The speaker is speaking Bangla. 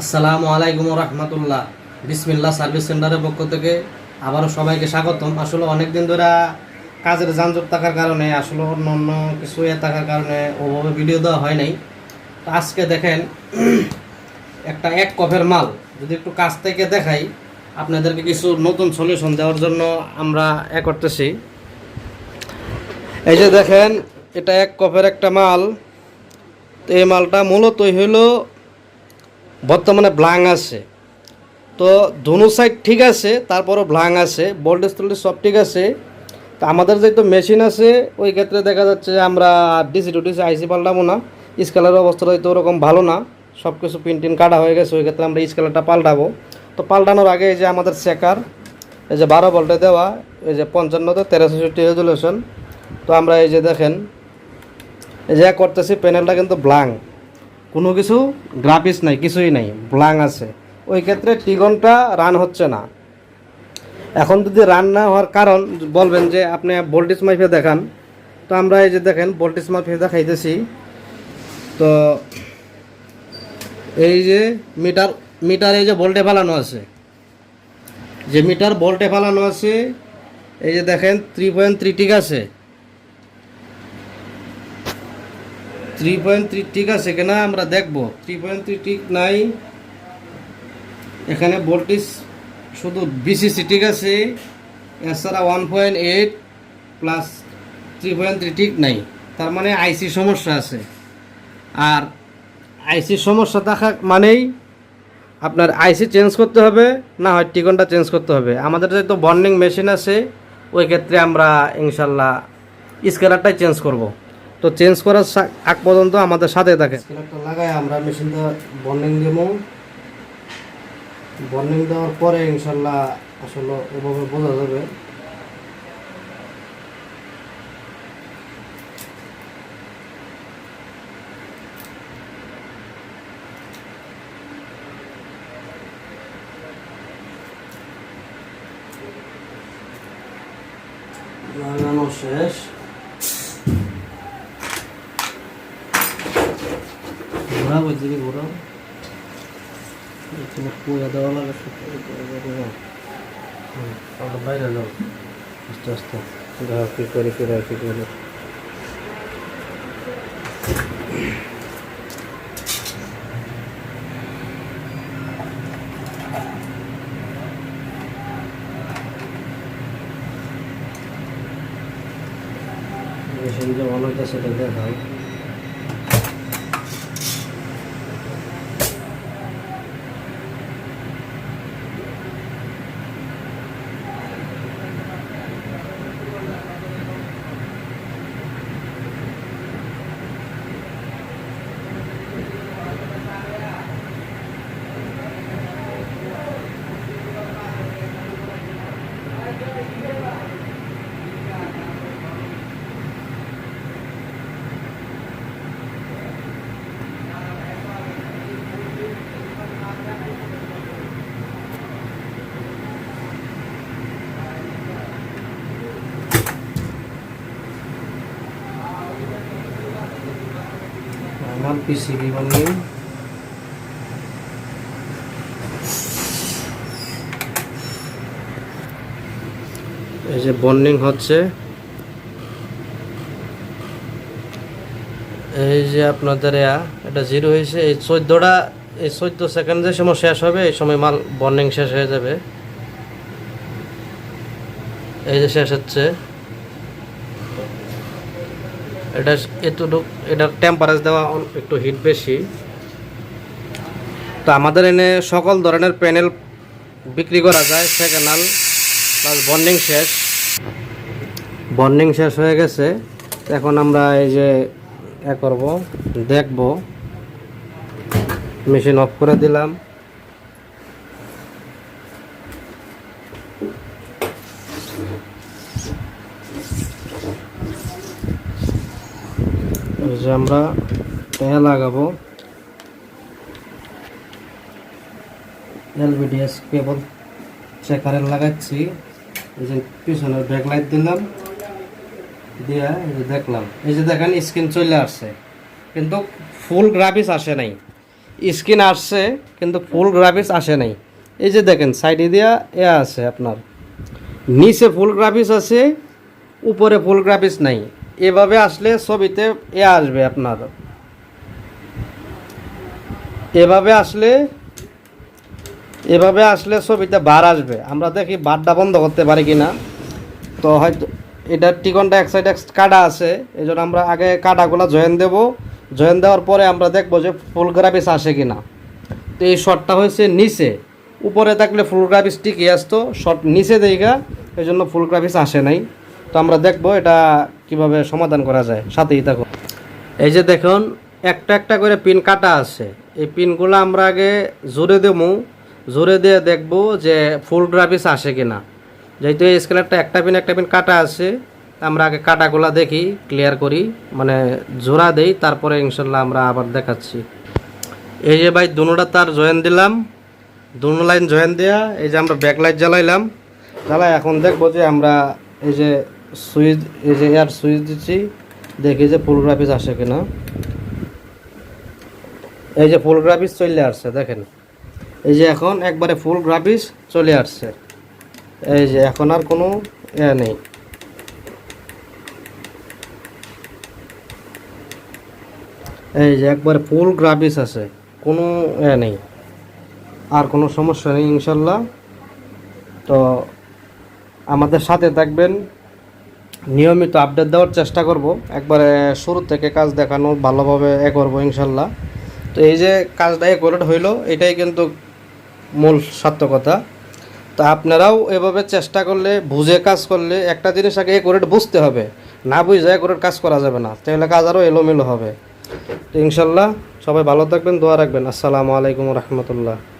আসসালামু আলাইকুম রহমতুল্লাহ। বিসমিল্লাহ সার্ভিস সেন্টারের পক্ষ থেকে আবারও সবাইকে স্বাগতম। আসলে অনেক দিন ধরে কাজের যানজট থাকার কারণে, আসলে অন্য অন্য কিছু এ থাকার কারণে ওভাবে ভিডিও দেওয়া হয় নাই। তো আজকে দেখেন, একটা এক কফের মাল। যদি একটু কাছ থেকে দেখাই, আপনাদেরকে কিছু নতুন সলিউশন দেওয়ার জন্য আমরা এ করতেছি। এই যে দেখেন, এটা এক কফের একটা মাল। তো এই মালটা মূলতই হইল বর্তমানে ব্লাং আছে। তো ধনু সাইড ঠিক আছে, তারপরও ব্লাং আছে ভোল্টেজ টোল্টেজ সব ঠিক আছে। তো আমাদের যেহেতু মেশিন আছে, ওই ক্ষেত্রে দেখা যাচ্ছে যে আমরা ডিসি টু ডিসি আইসি পাল্টাবো না। স্কেলের অবস্থাটা হয়তো ওরকম ভালো না সব কিছু পিন টিন কাটা হয়ে গেছে, ওই ক্ষেত্রে আমরা স্কেলারটা পাল্টাবো। তো পাল্টানোর আগে এই যে আমাদের চেকার এই যে বারো ভোল্টে দেওয়া, এই যে পঞ্চান্নতে তেরোষট্টি রেজুলেশন তো আমরা এই যে দেখেন, এই যে করতেছি প্যানেলটা কিন্তু ব্লাং কোনো কিছু গ্রাফিক্স নাই, কিছুই নাই ব্লাং আছে। ওই ক্ষেত্রে টিগনটা রান হচ্ছে না। এখন যদি রান না হওয়ার কারণ বলবেন যে আপনি ভোল্টেজ মাইফে দেখান, তো আমরা এই যে দেখেন ভোল্টেজ মাইফে দেখাইতেছি, তো এই যে মিটার মিটার এই যে ভোল্টে ফেলানো আছে। যে মিটার ভোল্টে ফেলানো আছে, এই যে দেখেন থ্রি পয়েন্ট থ্রি ঠিক আছে। থ্রি পয়েন্ট থ্রি ঠিক আছে কিনা আমরা দেখব। থ্রি পয়েন্ট থ্রি ঠিক নাই। এখানে ভোল্টেজ শুধু বিসিসি ঠিক আছে। এছাড়া one point eight plus three point three ঠিক নাই। তার মানে আইসি সমস্যা আছে। আর আইসি সমস্যা থাকা মানেই আপনার আইসি চেঞ্জ করতে হবে, না হয় টিকনটা চেঞ্জ করতে হবে। আমাদের যেহেতু বর্নিং মেশিন আছে, ওই ক্ষেত্রে আমরা ইনশাল্লাহ স্কেলারটাই চেঞ্জ করব। তো চেঞ্জ করার আগ পর্যন্ত আমাদের সাথে থাকে লাগাই আমরা মেশিনটা বর্নিং দেবো বর্নিং দেওয়ার পরে ইনশাল্লাহ আসলে ওভাবে বোঝা যাবে। শেষ। ঘোরা বলছি কি ঘোরা এখানে কুয়া দেওয়া লাগে বাইরে যাও আস্তে আস্তে দেখা কি করে ফিরে কি করে ভালো হইতেছে সেটা দেখাও আমার পিসিবি বানিয়ে এই যে বন্ডিং হচ্ছে। এই যে আপনাদের এটা জিরো হয়েছে। এই চোদ্দোটা, এই চোদ্দ সেকেন্ড যে সময় শেষ হবে, এই সময় মাল বন্ডিং শেষ হয়ে যাবে। এই যে শেষ হচ্ছে। এটা এতটুক, এটা টেম্পারেচার দেওয়া একটু হিট বেশি। তো আমাদের এনে সকল ধরনের প্যানেল বিক্রি করা যায় সেকেন্ডাল প্লাস বন্ডিং শেষ। বন্ডিং শেষ হয়ে গেছে। এখন আমরা এই যে এ করব, দেখব। মেশিন অফ করে দিলাম। যে আমরা ট্যাঁ লাগাবো। এলবিডিএস কেবল চেকারে লাগাচ্ছি। এই যে পিছনের ব্যাক লাইট দিলাম। দিয়া এই যে দেখলাম। এই যে দেখেন স্ক্রিন চলে আসছে। কিন্তু ফুল গ্রাফিক্স আসে নাই। স্ক্রিন আসছে, কিন্তু ফুল গ্রাফিক্স আসে নাই। এই যে দেখেন সাইডে দিয়া এ আছে আপনার। নিচে ফুল গ্রাফিক্স আছে, উপরে ফুল গ্রাফিক্স নাই। এভাবে আসলে ছবিতে এ আসবে আপনার। এভাবে আসলে এভাবে আসলে ছবিতে বার আসবে। আমরা দেখি বারটা বন্ধ করতে পারি কি না তো হয়তো এটা টিকনটা এক সাইড এক কাটা আছে। এই জন্য আমরা আগে কাটাগুলো জয়েন দেব। জয়েন দেওয়ার পরে আমরা দেখব যে ফুল গ্রাফিক্স আসে কি না তো এই শটটা হয়েছে নিচে। উপরে থাকলে ফুল গ্রাফিক্স ঠিকই আসতো। শট নিচে দেখা এই জন্য ফুল গ্রাফিক্স আসে নাই। তো আমরা দেখব এটা কীভাবে সমাধান করা যায়। সাথেই থাকো। এই যে দেখুন, একটা একটা করে পিন কাটা আছে। এই পিনগুলো আমরা আগে জোরে দেবো। জোরে দিয়ে দেখব যে ফুল গ্রাফিক্স আসে কি না যেহেতু এই স্কেলারটা একটা পিন একটা পিন কাটা আছে, আমরা আগে কাটাগুলা দেখি ক্লিয়ার করি মানে জোড়া দেই, তারপরে ইনশাল্লাহ আমরা আবার দেখাচ্ছি। এই যে ভাই, দুনোটা তার জয়েন দিলাম। দুনো লাইন জয়েন দেয়া, এই যে আমরা ব্যাক লাইট জ্বালাইলাম। জ্বালাই এখন দেখব যে আমরা এই যে সুইচ, এই যে এয়ার সুইচ দিচ্ছি, দেখি যে ফুল গ্রাফিক্স আসে কিনা। এই যে ফুল গ্রাফিক্স চলে আসছে, দেখেন। এই যে এখন একবারে ফুল গ্রাফিক্স চলে আসছে। এই যে এখন আর কোনো এ নেই। এই যে একবারে ফুল গ্রাফিক্স আছে, কোনো এ নেই। আর কোনো সমস্যা নেই, ইনশাল্লাহ। তো আমাদের সাথে থাকবেন। নিয়মিত আপডেট দেওয়ার চেষ্টা করব। একবারে শুরু থেকে কাজ দেখানো ভালোভাবে এ করব ইনশাল্লাহ। তো এই যে কাজটা একরেট হইল, এটাই কিন্তু মূল সার্থকতা। তো আপনারাও এভাবে চেষ্টা করলে, বুঝে কাজ করলে একটা জিনিস আগে একরেট বুঝতে হবে। না বুঝে একরেট কাজ করা যাবে না, তাহলে কাজ আরও এলোমেলো হবে। তো ইনশাল্লাহ সবাই ভালো থাকবেন, দোয়া রাখবেন। আসসালামু আলাইকুম রহমতুল্লাহ।